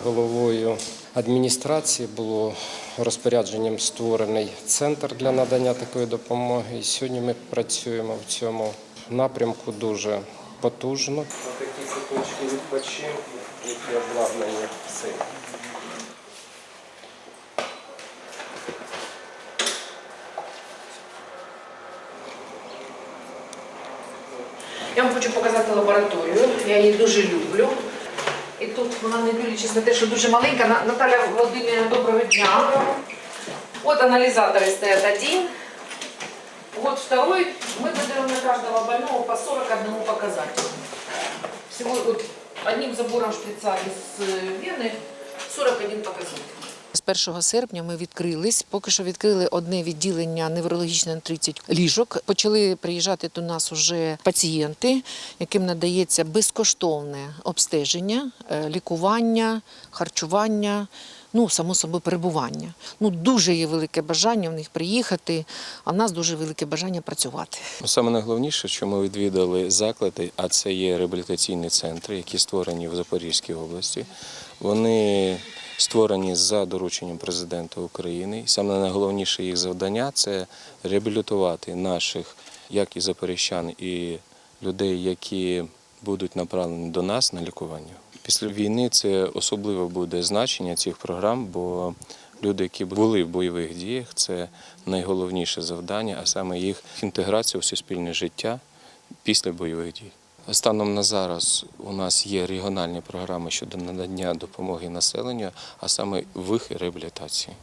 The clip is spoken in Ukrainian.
Головою адміністрації було розпорядженням створений центр для надання такої допомоги. І сьогодні ми працюємо в цьому напрямку дуже потужно. Такі куточки відпочинку, які обладнані цим. Я вам хочу показати лабораторію. Я її дуже люблю І тут вона не дивлячись на те, що дуже маленька. На- Наталя Володимирівна, доброго дня. Вот анализаторы стоят один. Вот второй. Мы выдаем на каждого больного по 41 показателю. Всего вот одним забором шприца из э, вены 41 показатель. З 1 серпня ми відкрились. Поки що відкрили одне відділення неврологічне на 30 ліжок. Почали приїжджати до нас уже пацієнти, яким надається безкоштовне обстеження, е, лікування, харчування. Ну, само собою, перебування. Ну, дуже є велике бажання в них приїхати, а в нас дуже велике бажання працювати. Ну, Саме найголовніше, що ми відвідали заклади, а це є реабілітаційні центри, які створені в Запорізькій області. Вони створені за дорученням президента України. І саме найголовніше їх завдання це реабілітувати наших, як і запоріжчан, і людей, які будуть направлені до нас на лікування. Після війни це особливо буде значення цих програм, бо люди, які були в бойових діях, це найголовніше завдання, а саме їх інтеграція у суспільне життя після бойових дій. Станом на зараз у нас є регіональні програми щодо надання допомоги населенню, а саме в їх реабілітації.